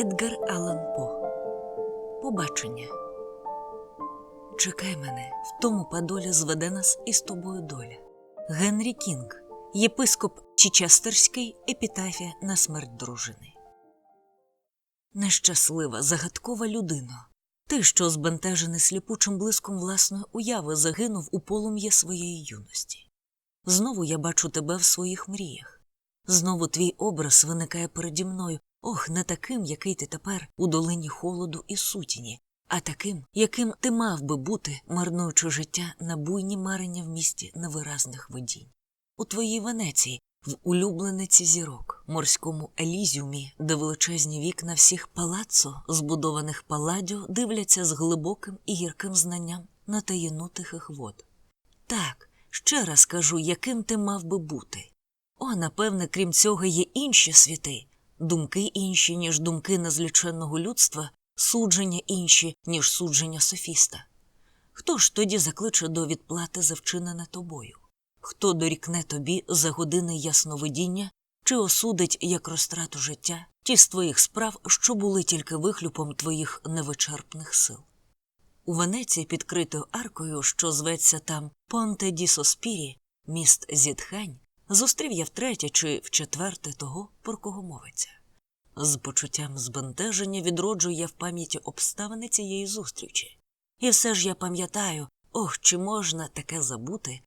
Едгар Аллан По. Побачення. Чекай мене, в тому падолі зведе нас із тобою доля. Генрі Кінг, єпископ Чічестерський, епітафія на смерть дружини. Нещаслива, загадкова людино. Ти, що збентежений сліпучим блиском власної уяви, загинув у полум'я своєї юності. Знову я бачу тебе в своїх мріях. Знову твій образ виникає переді мною, ох, не таким, який ти тепер у долині холоду і сутіні, а таким, яким ти мав би бути, марнуючи життя на буйні марення в місті невиразних видінь. У твоїй Венеції, в улюблениці зірок, морському елізіумі, де величезні вікна всіх палаццо, збудованих паладіо, дивляться з глибоким і гірким знанням на таїну тихих вод. Так, ще раз кажу, яким ти мав би бути. О, напевне, крім цього, є інші світи, думки інші, ніж думки незліченного людства, судження інші, ніж судження софіста. Хто ж тоді закличе до відплати за вчинене тобою? Хто дорікне тобі за години ясновидіння чи осудить як розтрату життя ті з твоїх справ, що були тільки вихлюпом твоїх невичерпних сил? У Венеції під критою аркою, що зветься там Понте ді Соспірі, міст зітхань, зустрів я втретє чи вчетверте того, про кого мовиться. З почуттям збентеження відроджую я в пам'яті обставини цієї зустрічі. І все ж я пам'ятаю, ох, чи можна таке забути,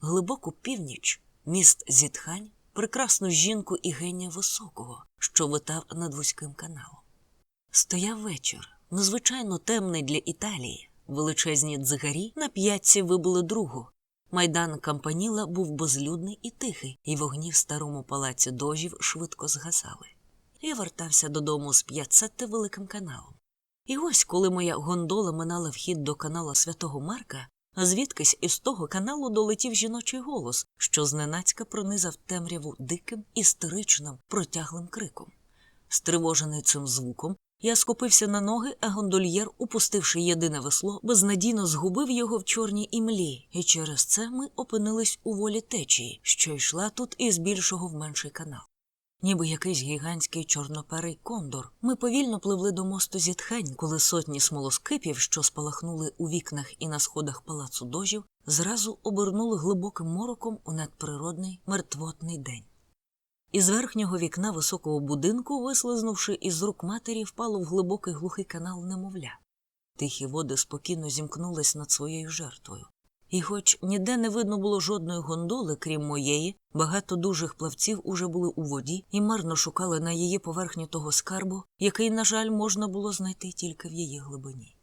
глибоку північ, міст зітхань, прекрасну жінку і генія високого, що витав над вузьким каналом. Стояв вечір, незвичайно темний для Італії. Величезні дзигарі на п'ятці вибили другу. Майдан Кампаніла був безлюдний і тихий, і вогні в старому палаці дожів швидко згасали. Я вертався додому з п'ятсетти великим каналом. І ось, коли моя гондола минала вхід до канала святого Марка, звідкись із того каналу долетів жіночий голос, що зненацька пронизав темряву диким, істеричним, протяглим криком. Стривожений цим звуком, я скопився на ноги, а гондольєр, упустивши єдине весло, безнадійно згубив його в чорній імлі, і через це ми опинились у волі течії, що йшла тут із більшого в менший канал. Ніби якийсь гігантський чорноперий кондор, ми повільно пливли до мосту зітхань, коли сотні смолоскипів, що спалахнули у вікнах і на сходах палацу дожів, зразу обернули глибоким мороком у надприродний мертвотний день. Із верхнього вікна високого будинку, вислизнувши із рук матері, впало в глибокий глухий канал немовля. Тихі води спокійно зімкнулись над своєю жертвою. І, хоч ніде не видно було жодної гондоли, крім моєї, багато дужих плавців уже були у воді і марно шукали на її поверхні того скарбу, який, на жаль, можна було знайти тільки в її глибині.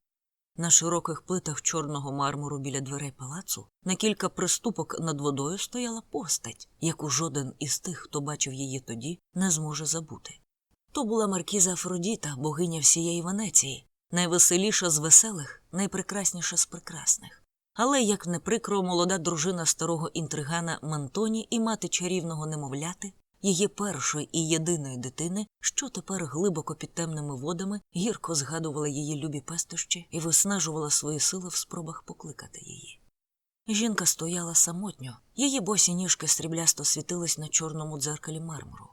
На широких плитах чорного мармуру біля дверей палацу на кілька приступок над водою стояла постать, яку жоден із тих, хто бачив її тоді, не зможе забути. То була маркіза Афродіта, богиня всієї Венеції, найвеселіша з веселих, найпрекрасніша з прекрасних. Але, як не прикро, молода дружина старого інтригана Мантоні і мати чарівного немовляти, її першої і єдиної дитини, що тепер глибоко під темними водами гірко згадувала її любі пестощі і виснажувала свої сили в спробах покликати її. Жінка стояла самотньо, її босі ніжки сріблясто світились на чорному дзеркалі мармуру.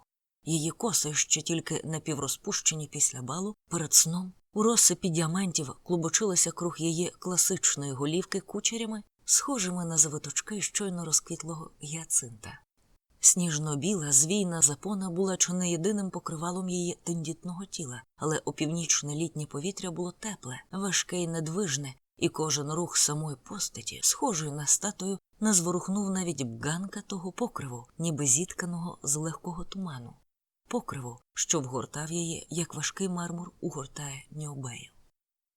Її коси, ще тільки напіврозпущені після балу, перед сном у розсипі діамантів клубочилися круг її класичної голівки кучерями, схожими на завиточки щойно розквітлого гіацинта. Сніжно-біла звійна запона була чи не єдиним покривалом її тендітного тіла, але опівнічне літнє повітря було тепле, важке й недвижне, і кожен рух самої постаті, схожої на статую, не зворухнув навіть бганка того покриву, ніби зітканого з легкого туману покриву, що вгортав її, як важкий мармур угортає Ньобею.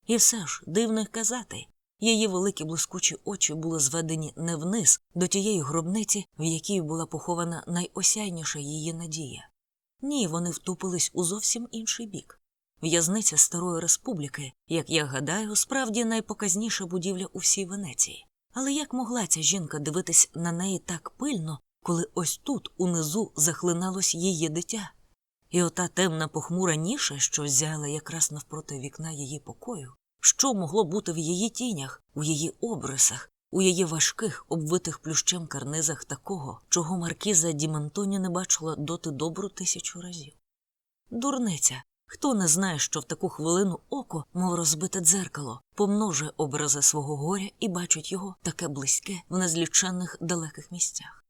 І все ж, дивно й казати, її великі блискучі очі були зведені не вниз до тієї гробниці, в якій була похована найосяйніша її надія. Ні, вони втупились у зовсім інший бік. В'язниця Старої Республіки, як я гадаю, справді найпоказніша будівля у всій Венеції. Але як могла ця жінка дивитись на неї так пильно, коли ось тут, унизу, захлиналось її дитя? І ота темна похмура ніша, що зяяла якраз навпроти вікна її покою, що могло бути в її тінях, у її обрисах, у її важких, обвитих плющем карнизах такого, чого маркіза Дімантоні не бачила доти добру тисячу разів. Дурниця, Хто не знає, що в таку хвилину око, мов розбите дзеркало, помножує образи свого горя і бачить його таке близьке в незліченних далеких місцях.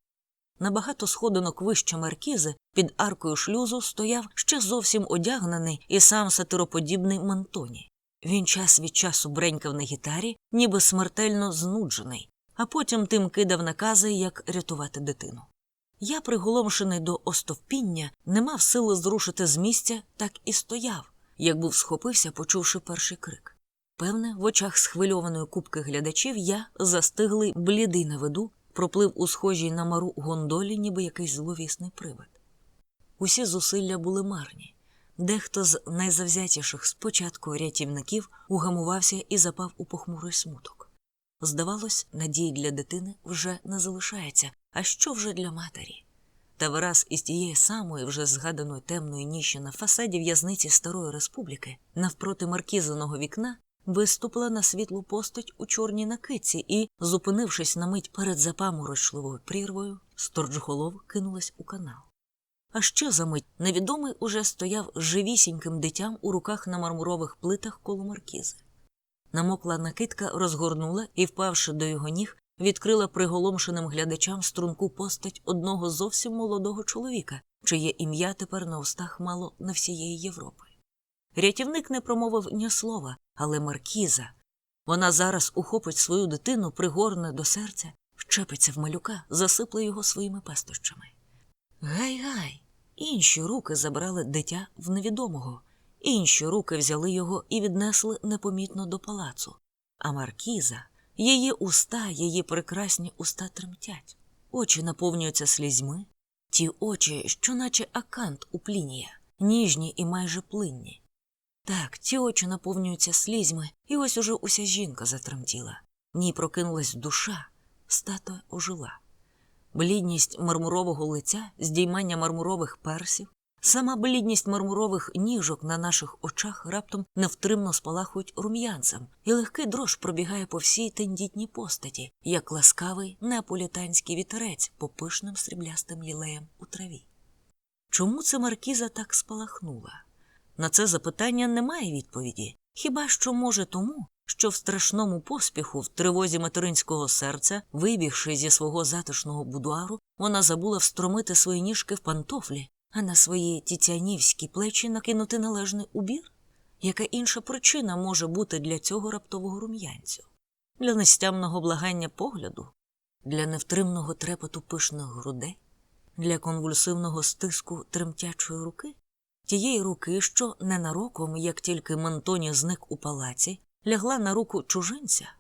На багато сходинок вище маркізи під аркою шлюзу стояв ще зовсім одягнений і сам сатироподібний Мантоні. Він час від часу бренькав на гітарі, ніби смертельно знуджений, а потім тим кидав накази, як рятувати дитину. Я, приголомшений до остовпіння, не мав сили зрушити з місця, так і стояв, як був схопився, почувши перший крик. Певне, в очах схвильованої купки глядачів я, застиглий, блідий на виду, проплив у схожій на мару гондолі, ніби якийсь зловісний привид. Усі зусилля були марні. Дехто з найзавзятіших спочатку рятівників угамувався і запав у похмурий смуток. Здавалось, надії для дитини вже не залишається, а що вже для матері? Та вираз із тієї самої вже згаданої темної ніші на фасаді в'язниці Старої Республіки, навпроти маркізаного вікна, виступила на світлу постать у чорній накидці і, зупинившись на мить перед запаморочливою прірвою, сторчголов кинулась у канал. А ще за мить невідомий уже стояв живісіньким дитям у руках на мармурових плитах коло маркізи. Намокла накидка розгорнула і, впавши до його ніг, відкрила приголомшеним глядачам струнку постать одного зовсім молодого чоловіка, чиє ім'я тепер на устах мало на всієї Європи. Рятівник не промовив ні слова, але маркіза. Вона зараз ухопить свою дитину, пригорне до серця, вчепиться в малюка, засипле його своїми пестощами. Гай-гай! Інші руки забрали дитя в невідомого, інші руки взяли його і віднесли непомітно до палацу. А маркіза, її уста, її прекрасні уста тремтять, очі наповнюються слізьми, ті очі, що наче акант у плінія, ніжні і майже плинні. Так, ті очі наповнюються слізьми, і ось уже уся жінка затремтіла. В ній прокинулась душа, статуя ожила. Блідність мармурового лиця, здіймання мармурових персів, сама блідність мармурових ніжок на наших очах раптом невтримно спалахують рум'янцем, і легкий дрож пробігає по всій тендітній постаті, як ласкавий неаполітанський вітерець по пишним сріблястим лілеям у траві. Чому це маркіза так спалахнула? На це запитання немає відповіді, хіба що може тому, що в страшному поспіху, в тривозі материнського серця, вибігши зі свого затишного будуару, вона забула встромити свої ніжки в пантофлі, а на свої тітянівські плечі накинути належний убір? Яка інша причина може бути для цього раптового рум'янцю? Для нестямного благання погляду, для невтримного трепету пишних грудей, для конвульсивного стиску тремтячої руки? Тієї руки, що ненароком, як тільки Мантоні зник у палаці, лягла на руку чужинця?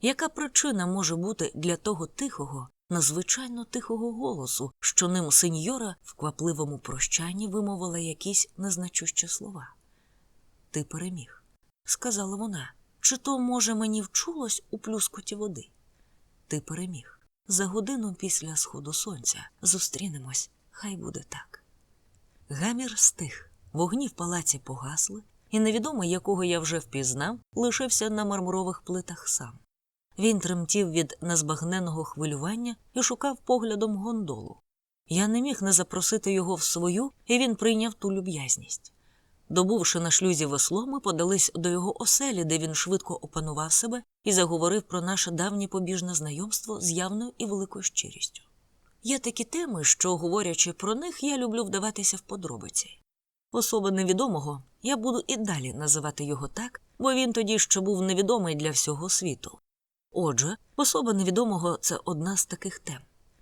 Яка причина може бути для того тихого, надзвичайно тихого голосу, що ним сеньора в квапливому прощанні вимовила якісь незначущі слова? Ти переміг, сказала вона. Чи то, може, мені вчулось у плюскоті води? Ти переміг. За годину після сходу сонця зустрінемось, хай буде так. Гамір стих, вогні в палаці погасли, і невідомо, якого я вже впізнав, лишився на мармурових плитах сам. Він тремтів від незбагненого хвилювання і шукав поглядом гондолу. Я не міг не запросити його в свою, і він прийняв ту люб'язність. Добувши на шлюзі весло, ми подались до його оселі, де він швидко опанував себе і заговорив про наше давнє побіжне знайомство з явною і великою щирістю. Є такі теми, що, говорячи про них, я люблю вдаватися в подробиці. Особа невідомого я буду і далі називати його так, бо він тоді ще був невідомий для всього світу. Отже, особа невідомого це одна з таких тем.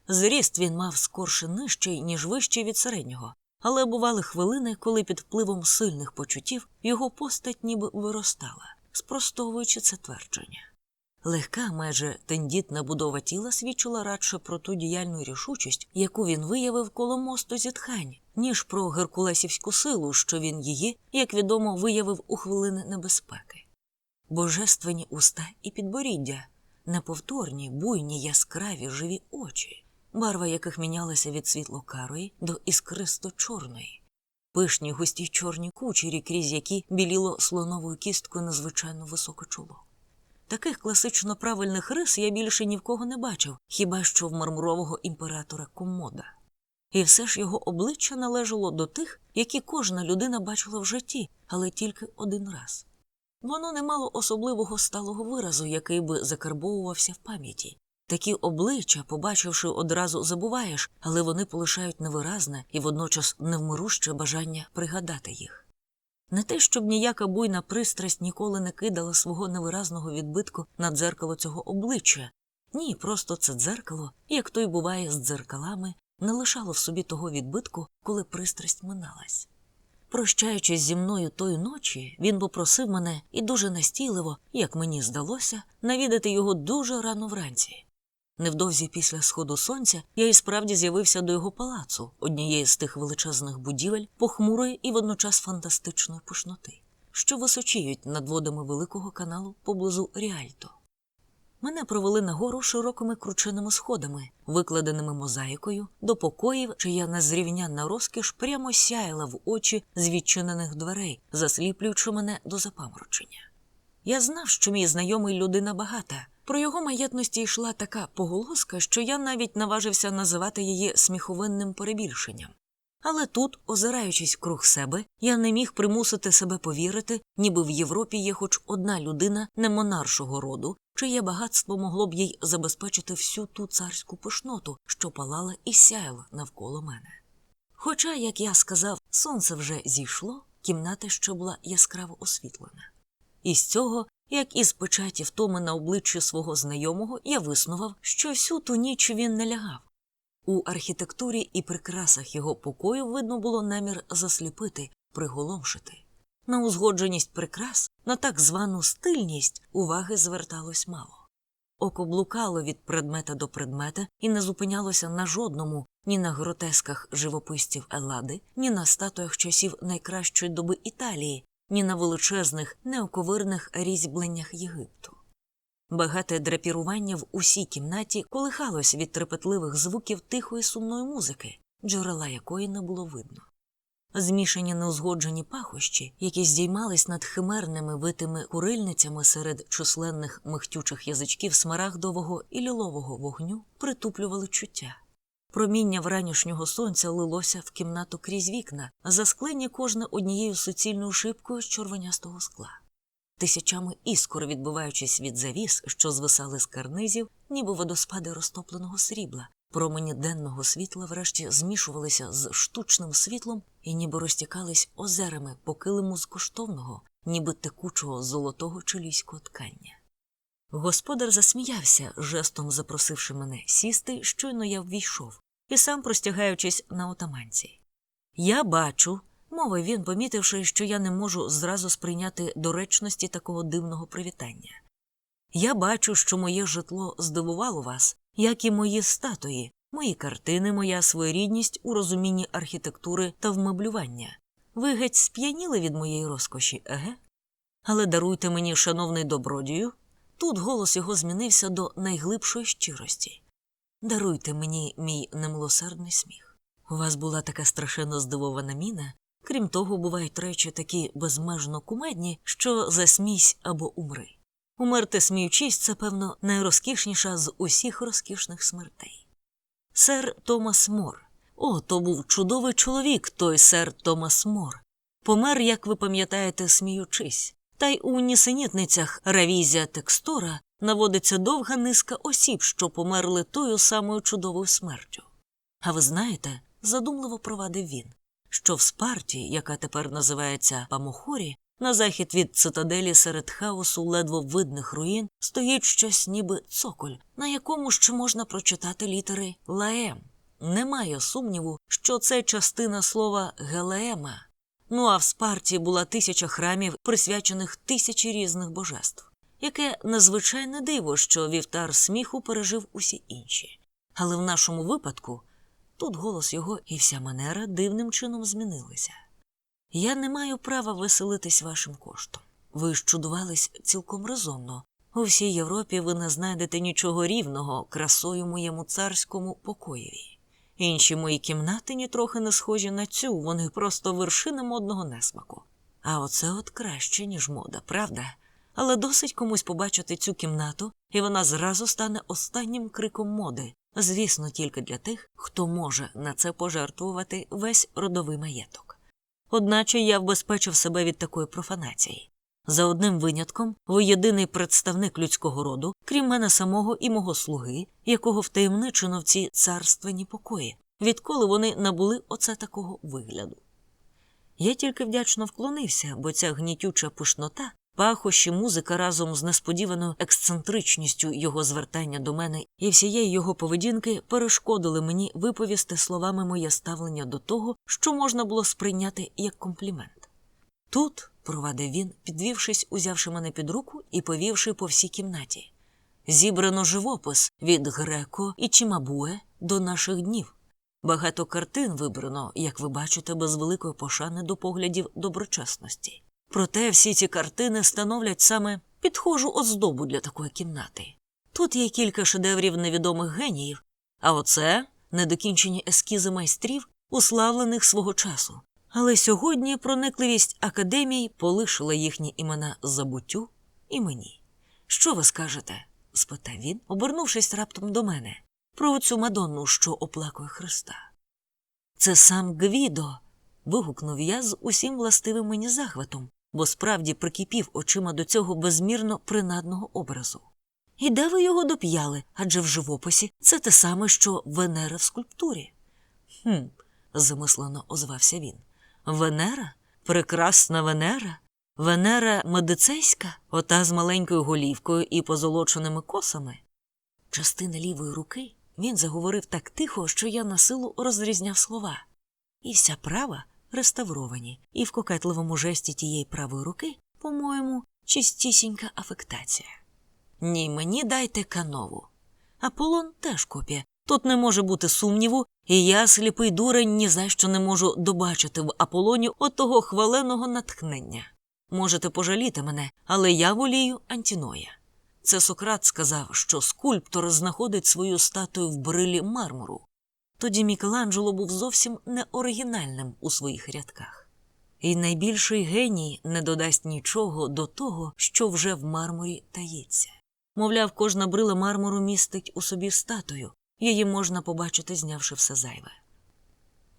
Зріст він мав скорше нижчий, ніж вищий від середнього, але бували хвилини, коли під впливом сильних почуттів його постать ніби виростала, спростовуючи це твердження. Легка, майже тендітна будова тіла свідчила радше про ту діяльну рішучість, яку він виявив коло мосту зітхань, ніж про геркулесівську силу, що він її, як відомо, виявив у хвилини небезпеки. Божественні уста і підборіддя, неповторні, буйні, яскраві, живі очі, барва яких мінялася від світло карої до іскристо чорної, пишні густі чорні кучері, крізь які біліло слоновою кісткою надзвичайно високе чоло. Таких класично правильних рис я більше ні в кого не бачив, хіба що в мармурового імператора комода. І все ж його обличчя належало до тих, які кожна людина бачила в житті, але тільки один раз. Воно не мало особливого сталого виразу, який би закарбовувався в пам'яті. Такі обличчя, побачивши, одразу забуваєш, але вони полишають невиразне і водночас невмируще бажання пригадати їх. Не те, щоб ніяка буйна пристрасть ніколи не кидала свого невиразного відбитку на дзеркало цього обличчя. Ні, просто це дзеркало, як то й буває з дзеркалами, не лишало в собі того відбитку, коли пристрасть миналась. Прощаючись зі мною тої ночі, він попросив мене і дуже настійливо, як мені здалося, навідати його дуже рано вранці. Невдовзі після сходу сонця я і справді з'явився до його палацу, однієї з тих величезних будівель, похмурої і водночас фантастичної пишноти, що височіють над водами великого каналу поблизу Ріальто. Мене провели нагору широкими крученими сходами, викладеними мозаїкою, до покоїв, чия незрівнянна розкіш прямо сяяла в очі з відчинених дверей, засліплюючи мене до запаморочення. Я знав, що мій знайомий людина багата. Про його маєтності йшла така поголоска, що я навіть наважився називати її сміховинним перебільшенням. Але тут, озираючись круг себе, я не міг примусити себе повірити, ніби в Європі є хоч одна людина не монаршого роду, чиє багатство могло б їй забезпечити всю ту царську пишноту, що палала і сяяла навколо мене. Хоча, як я сказав, сонце вже зійшло, кімната ще була яскраво освітлена. І з цього, як із печаті втоми на обличчі свого знайомого, я виснував, що всю ту ніч він не лягав. У архітектурі і прикрасах його покою видно було намір засліпити, приголомшити. На узгодженість прикрас, на так звану стильність уваги зверталось мало. Око блукало від предмета до предмета і не зупинялося на жодному, ні на гротесках живописців Елади, ні на статуях часів найкращої доби Італії, ні на величезних, неоковирних різьбленнях Єгипту. Багате драпірування в усій кімнаті колихалось від трепетливих звуків тихої сумної музики, джерела якої не було видно. Змішані неузгоджені пахощі, які здіймались над химерними витими курильницями серед численних михтючих язичків смарагдового і лілового вогню, притуплювали чуття. Проміння вранішнього сонця лилося в кімнату крізь вікна, засклені кожне однією суцільною шибкою з червонястого скла. Тисячами іскор, відбиваючись від завіс, що звисали з карнизів, ніби водоспади розтопленого срібла, промені денного світла врешті змішувалися з штучним світлом і ніби розтікались озерами по килиму з коштовного, ніби текучого золотого чилійського ткання. Господар засміявся, жестом запросивши мене сісти, щойно я ввійшов, і сам простягаючись на отаманці. Я бачу, мовив він, помітивши, що я не можу зразу сприйняти доречності такого дивного привітання. Я бачу, що моє житло здивувало вас, як і мої статуї, мої картини, моя своєрідність у розумінні архітектури та вмеблювання. Ви геть сп'яніли від моєї розкоші, еге? Але даруйте мені, шановний добродію. Тут голос його змінився до найглибшої щирості. Даруйте мені, мій немилосердний сміх. У вас була така страшенно здивована міна, крім того, бувають речі такі безмежно кумедні, що засмійсь або умри. Умерти сміючись, це, певно, найрозкішніша з усіх розкішних смертей. Сер Томас Мор. О, то був чудовий чоловік, той сер Томас Мор. Помер, як ви пам'ятаєте, сміючись. Та й у нісенітницях Равізія Текстора наводиться довга низка осіб, що померли тою самою чудовою смертю. А ви знаєте, задумливо провадив він, що в Спарті, яка тепер називається Памохорі, на захід від цитаделі серед хаосу ледво видних руїн стоїть щось ніби цоколь, на якому ще можна прочитати літери Лаем. Немає сумніву, що це частина слова Гелеема. Ну а в Спарті була тисяча храмів, присвячених тисячі різних божеств. Яке незвичайне диво, що вівтар сміху пережив усі інші. Але в нашому випадку тут голос його і вся манера дивним чином змінилися. Я не маю права веселитись вашим коштом. Ви чудувались цілком резонно. У всій Європі ви не знайдете нічого рівного красою моєму царському покоєві. Інші мої кімнати нітрохи не схожі на цю, вони просто вершина модного несмаку. А оце от краще, ніж мода, правда? Але досить комусь побачити цю кімнату, і вона зразу стане останнім криком моди, звісно, тільки для тих, хто може на це пожертвувати весь родовий маєток. Одначе я вбезпечив себе від такої профанації. За одним винятком, ви єдиний представник людського роду, крім мене самого і мого слуги, якого втаємничено в ці царственні покої, відколи вони набули оце такого вигляду. Я тільки вдячно вклонився, бо ця гнітюча пишнота, пахощі музика разом з несподіваною ексцентричністю його звертання до мене і всієї його поведінки перешкодили мені виповісти словами моє ставлення до того, що можна було сприйняти як комплімент. Тут, провадив він, підвівшись, узявши мене під руку і повівши по всій кімнаті. Зібрано живопис від Греко і Чимабуе до наших днів. Багато картин вибрано, як ви бачите, без великої пошани до поглядів доброчесності. Проте всі ці картини становлять саме підхожу оздобу для такої кімнати. Тут є кілька шедеврів невідомих геніїв, а оце недокінчені ескізи майстрів, уславлених свого часу. Але сьогодні проникливість академій полишила їхні імена забуттю і мені. Що ви скажете? спитав він, обернувшись раптом до мене, про цю мадонну, що оплакує Христа. Це сам Гвідо. вигукнув я з усім властивим мені захватом, бо справді прикипів очима до цього безмірно принадного образу. І де ви його доп'яли? Адже в живописі це те саме, що Венера в скульптурі. Хм, замислено озвався він. Венера? Прекрасна Венера? Венера медицейська, ота з маленькою голівкою і позолоченими косами. Частина лівої руки він заговорив так тихо, що я на силу розрізняв слова. І вся права реставровані, і в кокетливому жесті тієї правої руки, по-моєму, чистісінька афектація. Ні, мені дайте канову. Аполлон теж копія. Тут не може бути сумніву, і я, сліпий дурень, ні за що не можу добачити в Аполоні отого хваленого натхнення. Можете пожаліти мене, але я волію Антіноя. Це Сократ сказав, що скульптор знаходить свою статую в брилі мармуру. Тоді Мікеланджело був зовсім не оригінальним у своїх рядках. І найбільший геній не додасть нічого до того, що вже в мармурі таїться. Мовляв, кожна брила мармуру містить у собі статую, її можна побачити, знявши все зайве.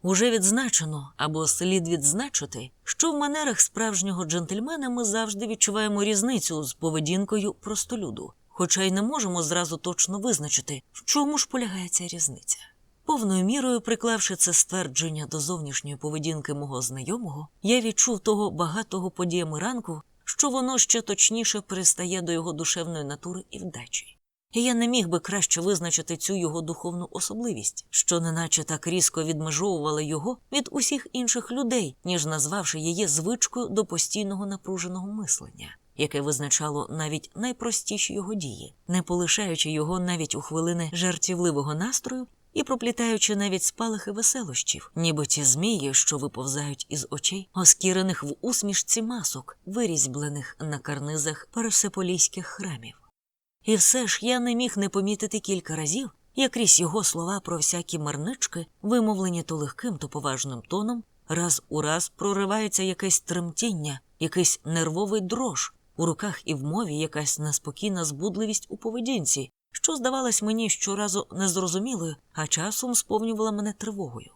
Уже відзначено або слід відзначити, що в манерах справжнього джентльмена ми завжди відчуваємо різницю з поведінкою простолюду, хоча й не можемо зразу точно визначити, в чому ж полягає ця різниця. Повною мірою, приклавши це ствердження до зовнішньої поведінки мого знайомого, я відчув того багатого подіями ранку, що воно ще точніше пристає до його душевної натури і вдачі. І я не міг би краще визначити цю його духовну особливість, що неначе так різко відмежовувала його від усіх інших людей, ніж назвавши її звичкою до постійного напруженого мислення, яке визначало навіть найпростіші його дії, не полишаючи його навіть у хвилини жартівливого настрою і проплітаючи навіть спалахи веселощів, ніби ті змії, що виповзають із очей, оскірених в усмішці масок, вирізьблених на карнизах персеполійських храмів. І все ж я не міг не помітити кілька разів, як крізь його слова про всякі марнички, вимовлені то легким, то поважним тоном, раз у раз проривається якесь тремтіння, якийсь нервовий дрож, у руках і в мові якась неспокійна збудливість у поведінці, що здавалась мені щоразу незрозумілою, а часом сповнювала мене тривогою.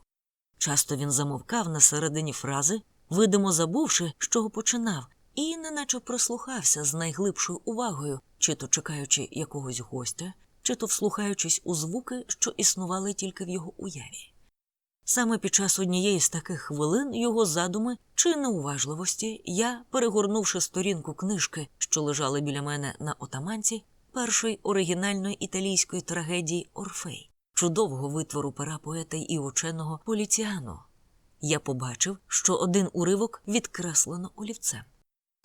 Часто він замовкав на середині фрази, видимо забувши, з чого починав, і неначе прислухався з найглибшою увагою, чи то чекаючи якогось гостя, чи то вслухаючись у звуки, що існували тільки в його уяві. Саме під час однієї з таких хвилин його задуми чи неуважливості я, перегорнувши сторінку книжки, що лежали біля мене на отаманці, першої оригінальної італійської трагедії Орфей, чудового витвору пера поета і ученого Поліціано, я побачив, що один уривок відкреслено олівцем.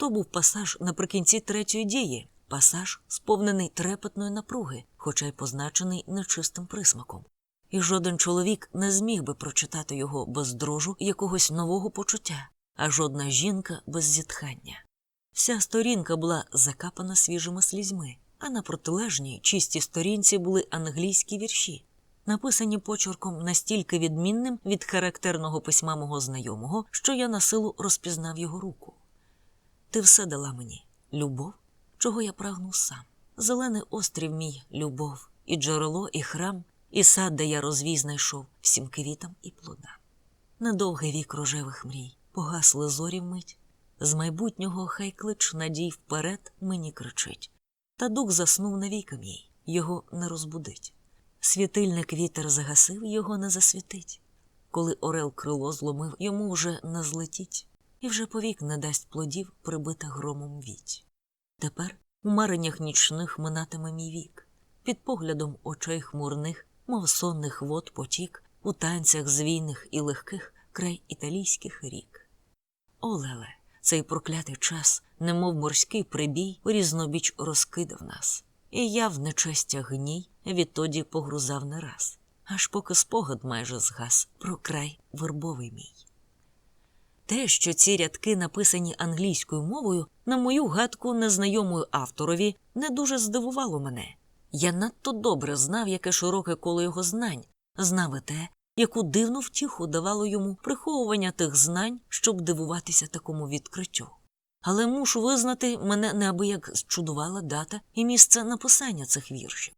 То був пасаж наприкінці третьої дії, пасаж, сповнений трепетної напруги, хоча й позначений нечистим присмаком. І жоден чоловік не зміг би прочитати його без дрожу якогось нового почуття, а жодна жінка без зітхання. Вся сторінка була закапана свіжими слізьми, а на протилежній чистій сторінці були англійські вірші, написані почерком настільки відмінним від характерного письма мого знайомого, що я на силу розпізнав його руку. Ти все дала мені любов, чого я прагнув сам. Зелений острів мій любов, і джерело, і храм, і сад, де я розвій знайшов всім квітам і плодам. Недовгий вік рожевих мрій, погасли зорі вмить. З майбутнього хай клич надій вперед мені кричить. Та дух заснув навіки мій, його не розбудить. Світильник вітер загасив, його не засвітить. Коли орел крило зломив, йому вже не злетіть, і вже повік не дасть плодів, прибита громом віть. Тепер у мареннях нічних минатиме мій вік, під поглядом очей хмурних, мов сонних вод потік, у танцях звійних і легких край італійських рік. О, Леле, цей проклятий час, немов морський прибій, у різнобіч розкидав нас, і я в нечестя гній відтоді погрузав не раз, аж поки спогад майже згас про край вербовий мій. Те, що ці рядки написані англійською мовою, на мою гадку незнайомою авторові, не дуже здивувало мене. Я надто добре знав, яке широке коло його знань, знав і те, яку дивну втіху давало йому приховування тих знань, щоб дивуватися такому відкриттю. Але мушу визнати, мене неабияк зчудувала дата і місце написання цих віршів.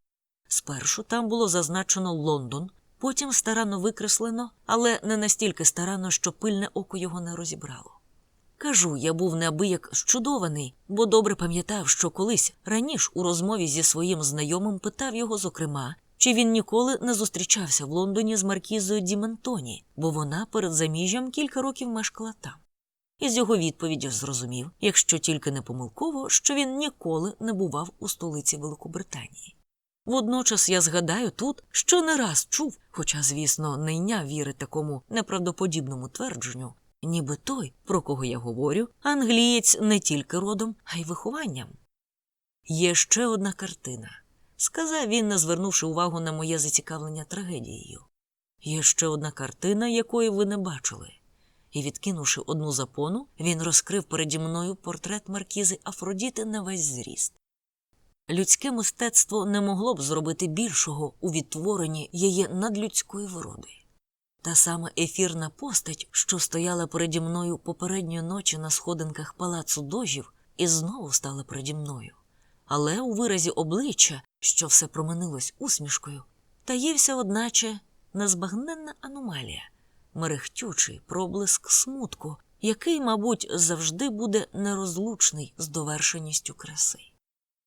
Спершу там було зазначено Лондон, потім старанно викреслено, але не настільки старанно, що пильне око його не розібрало. Кажу, я був неабияк зчудований, бо добре пам'ятав, що колись раніше у розмові зі своїм знайомим питав його, зокрема, чи він ніколи не зустрічався в Лондоні з Маркізою Діментоні, бо вона перед заміжжям кілька років мешкала там. Із його відповіді зрозумів, якщо тільки не помилково, що він ніколи не бував у столиці Великобританії. Водночас я згадаю тут, що не раз чув, хоча, звісно, не йняв віри такому неправдоподібному твердженню, ніби той, про кого я говорю, англієць не тільки родом, а й вихованням. Є ще одна картина, сказав він, не звернувши увагу на моє зацікавлення трагедією. Є ще одна картина, якої ви не бачили. І, відкинувши одну запону, він розкрив переді мною портрет маркізи Афродіти на весь зріст. Людське мистецтво не могло б зробити більшого у відтворенні її надлюдської вроди. Та сама ефірна постать, що стояла переді мною попередньої ночі на сходинках палацу дожів, і знову стала переді мною. Але у виразі обличчя, що все променилось усмішкою, таївся, одначе, незбагненна аномалія, мерехтючий проблиск смутку, який, мабуть, завжди буде нерозлучний з довершеністю краси.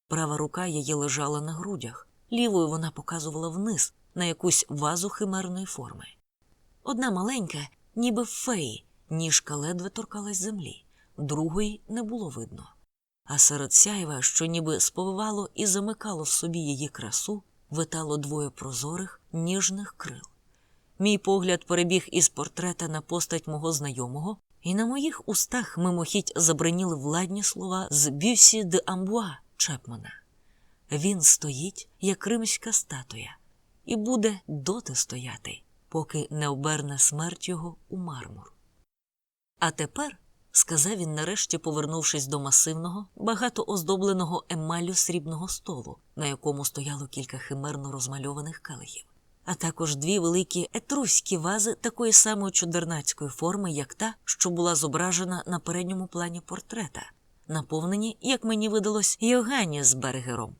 Права рука її лежала на грудях, лівою вона показувала вниз на якусь вазу химерної форми. Одна маленька, ніби феї, ніжка ледве торкалась землі, другої не було видно. А серед сяйва, що ніби сповивало і замикало в собі її красу, витало двоє прозорих, ніжних крил. Мій погляд перебіг із портрета на постать мого знайомого, і на моїх устах мимохідь забриніли владні слова з бюсі де Амбуа Чепмана. Він стоїть, як римська статуя, і буде доти стояти, поки не оберне смерть його у мармур. А тепер, сказав він, нарешті повернувшись до масивного, багато оздобленого емаллю срібного столу, на якому стояло кілька химерно розмальованих келихів, а також дві великі етруські вази такої самої чудернацької форми, як та, що була зображена на передньому плані портрета, наповнені, як мені видалось, Йоганні з Бергером.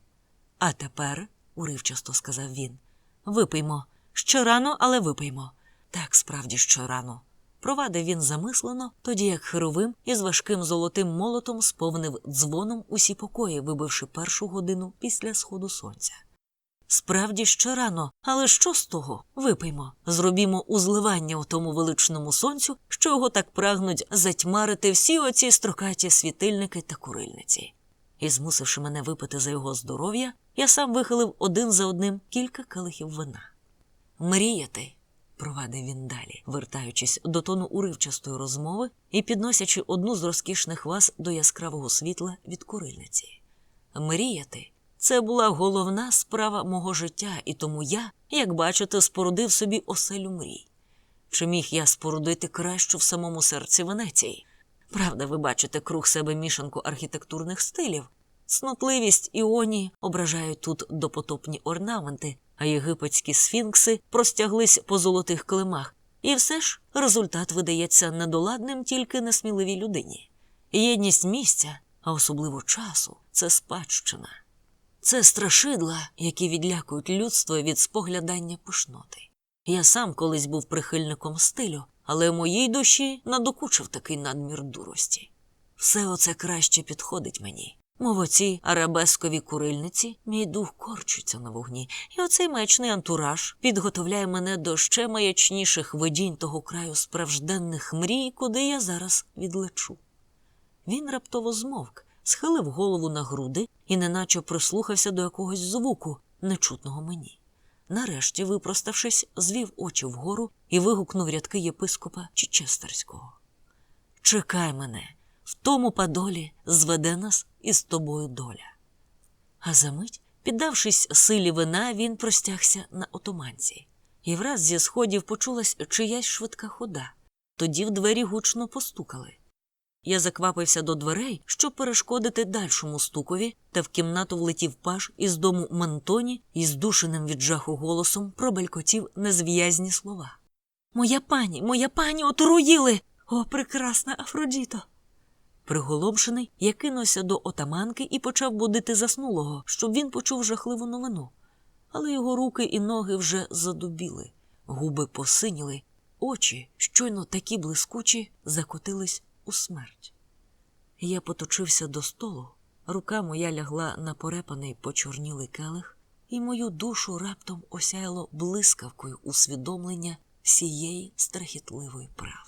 А тепер, уривчасто сказав він, випиймо. Що рано, але випиймо. Так справді щорано. Провадив він замислено, тоді як херовим із важким золотим молотом сповнив дзвоном усі покої, вибивши першу годину після сходу сонця. Справді ще рано, але що з того? Випиймо, зробімо узливання у тому величному сонцю, що його так прагнуть затьмарити всі оці строкаті світильники та курильниці. І, змусивши мене випити за його здоров'я, я сам вихилив один за одним кілька келихів вина. Мріяти, провадив він далі, вертаючись до тону уривчастої розмови і підносячи одну з розкішних ваз до яскравого світла від курильниці. Мріяти це була головна справа мого життя, і тому я, як бачите, спорудив собі оселю мрій. Чи міг я спорудити кращу в самому серці Венеції? Правда, ви бачите круг себе мішанку архітектурних стилів. Снотливість іоні ображають тут допотопні орнаменти, а єгипетські сфінкси простяглись по золотих климах, і все ж результат видається недоладним тільки несміливій людині. Єдність місця, а особливо часу, це спадщина. Це страшидла, які відлякують людство від споглядання пишноти. Я сам колись був прихильником стилю, але в моїй душі надокучив такий надмір дурості. Все оце краще підходить мені. Мов оці арабескові курильниці, мій дух корчиться на вогні, і оцей маячний антураж підготовляє мене до ще маячніших видінь того краю справжденних мрій, куди я зараз відлечу. Він раптово змовк, схилив голову на груди і неначе прислухався до якогось звуку, нечутного мені. Нарешті, випроставшись, звів очі вгору і вигукнув рядки єпископа Чечестерського. Чекай мене, в тому падолі зведе нас із тобою доля. А за мить, піддавшись силі вина, він простягся на отоманці, і враз зі сходів почулась чиясь швидка хода. Тоді в двері гучно постукали. Я заквапився до дверей, щоб перешкодити дальшому стукові, та в кімнату влетів паж із дому Мантоні і здушеним від жаху голосом пробелькотів незв'язні слова. Моя пані, моя пані отруїли! О, прекрасна Афродіто! Приголомшений, я кинувся до отаманки і почав будити заснулого, щоб він почув жахливу новину. Але його руки і ноги вже задубіли, губи посиніли, очі, щойно такі блискучі, закотились у смерть. Я поточився до столу, рука моя лягла на порепаний почорнілий келих, і мою душу раптом осяяло блискавкою усвідомлення всієї страхітливої правди.